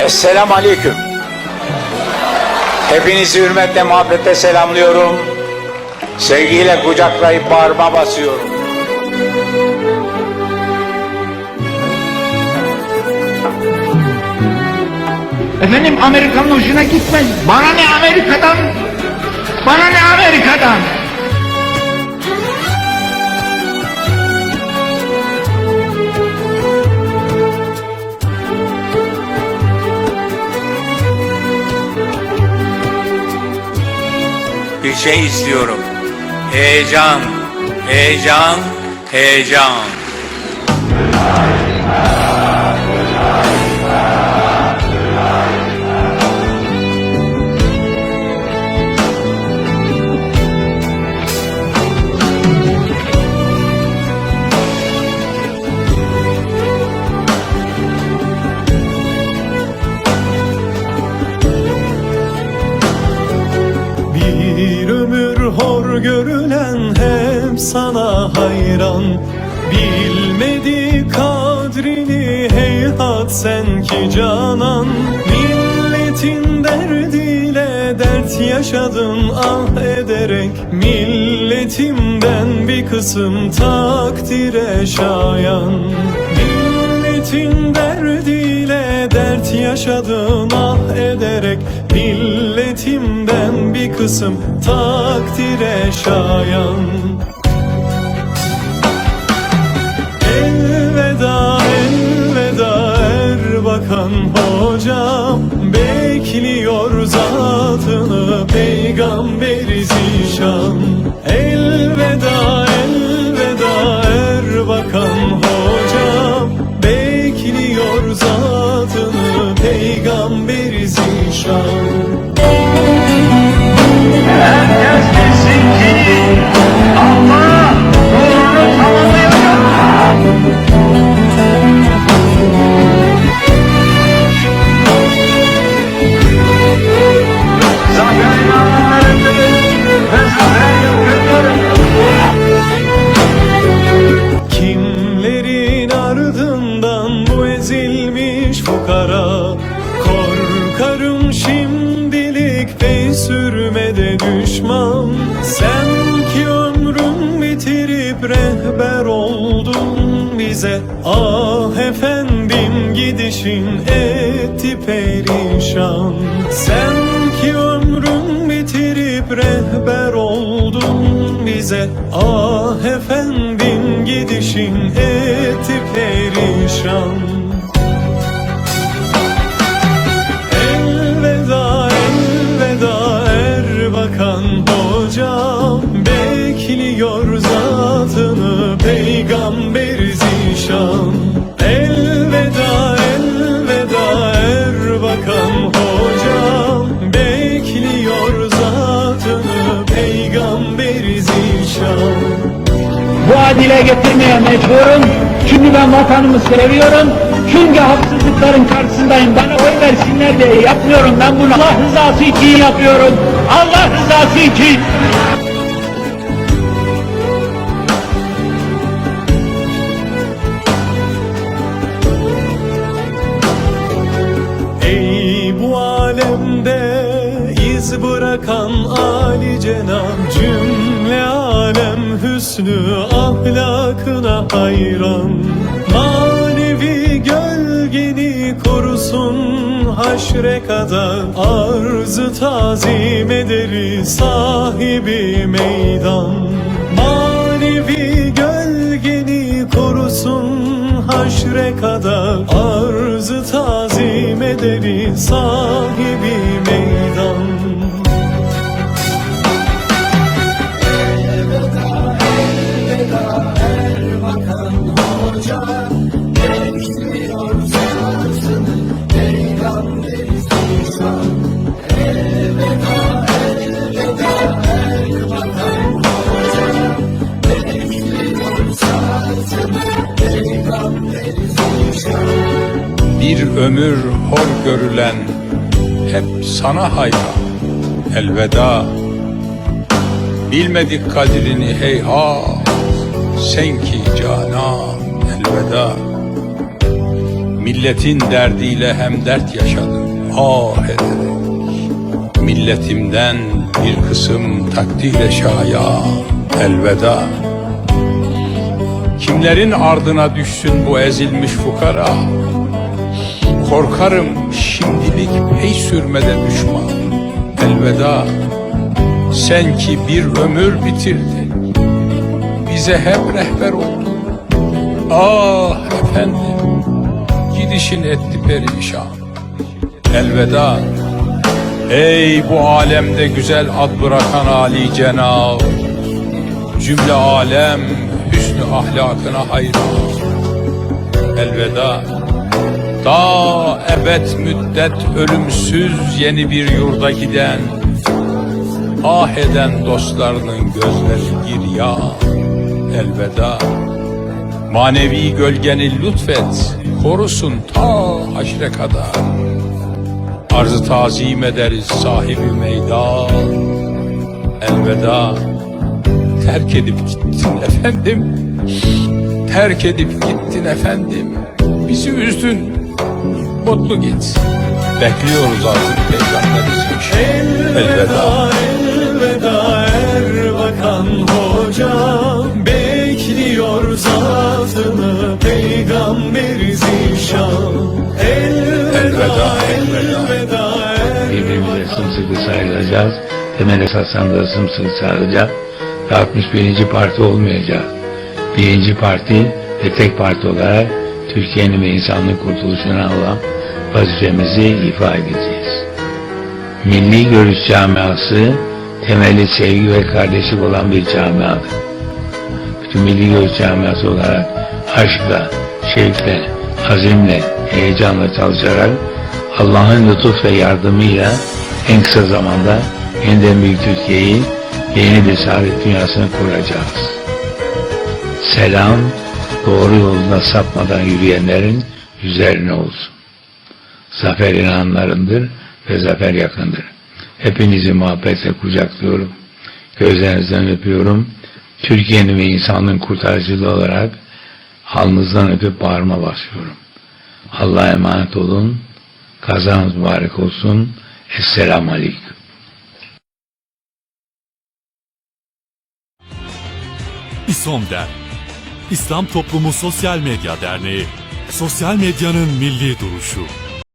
Esselamu Aleyküm. Hepinizi hürmetle, muhabbetle selamlıyorum. Sevgiyle kucaklayıp bağrıma basıyorum. Efendim Amerika'nın hoşuna gitmez. Bana ne Amerika'dan? Bana ne Amerika'dan? Şey istiyorum. Heyecan, heyecan, heyecan. Görülen hep sana hayran. Bilmedi kadrini heyhat sen ki canan. Milletin derdiyle dert yaşadın ah ederek. Milletimden bir kısım takdire şayan. Milletin derdiyle dert yaşadın ah ederek Milletimden bir kısım takdire şayan. Elveda elveda Erbakan hocam Bekliyor zatını peygamberi zişan. Elveda düşman. Sen ki ömrün bitirip rehber oldun bize. Ah efendim gidişin etti perişan. Sen ki ömrün bitirip rehber oldun bize. Ah efendim gidişin etti perişan Bu adile getirmeye mecburum. Çünkü ben vatanımı seviyorum. Çünkü haksızlıkların karşısındayım. Bana oy versinler diye yapmıyorum. Ben bunu Allah rızası için yapıyorum. Allah rızası için. Ey bu alemde iz bırakan Ali Cenab Cümle alem hüsnü ahlakına hayran. Manevi gölgeni korusun haşre kadar Arzı tazim ederi sahibi meydan. Manevi gölgeni korusun haşre kadar Arzı tazim ederi sahibi meydan Bir ömür hor görülen hep sana hayran. Elveda. Bilmedik kadrini heyhat Sen ki canan elveda. Milletin derdiyle hem dert yaşadım Ah ederek. Milletimden bir kısım takdire şaya elveda. Kimlerin ardına düşsün bu ezilmiş fukara Korkarım şimdilik pey sürmede düşman. Elveda Sen ki bir ömür bitirdin. Bize hep rehber oldun. Ah efendim Gidişin etti perişan. Elveda Ey bu alemde güzel ad bırakan Ali Cenab. Cümle alem hüsnü ahlakına hayran. Elveda Ta ebed müddet ölümsüz yeni bir yurda giden Ah eden dostlarının gözleri girya Elveda. Manevi gölgeni lütfet Korusun ta haşre kadar. Arzı tazim ederiz sahibi meydan Elveda. Terk edip gittin efendim Terk edip gittin efendim. Bizi üzdün Mutlu git Bekliyoruz artık peygamberimiz Elveda Elveda Erbakan hocam Bekliyor zatını Peygamberi zişan Elveda Elveda, elveda. Elveda birbirimize sımsıkı sarılacağız. Temel esasdan da sımsıkı sarılacağız. Ve 61. parti olmayacağız. Birinci parti ve tek parti olarak Türkiye'nin ve insanlığın kurtuluşuna olan vazifemizi ifa edeceğiz. Milli Görüş Camiası temeli sevgi ve kardeşlik olan bir camiadır. Bütün Milli Görüş Camiası olarak aşkla, şevkle, azimle, heyecanla çalışarak Allah'ın lütuf ve yardımıyla en kısa zamanda yeniden büyük Türkiye'yi yeni bir saadet dünyasını kuracağız. Selam doğru yoluna sapmadan yürüyenlerin üzerine olsun. Zafer inanlarındır ve zafer yakındır. Hepinizi muhabbetle kucaklıyorum. Gözlerinizden öpüyorum. Türkiye'nin ve insanlığın kurtarıcılığı olarak alnınızdan öpüp bağrıma basıyorum. Allah'a emanet olun. Kazanız mübarek olsun. Esselamu Aleyküm. İSOMDER İslam Toplumu Sosyal Medya Derneği Sosyal medyanın milli duruşu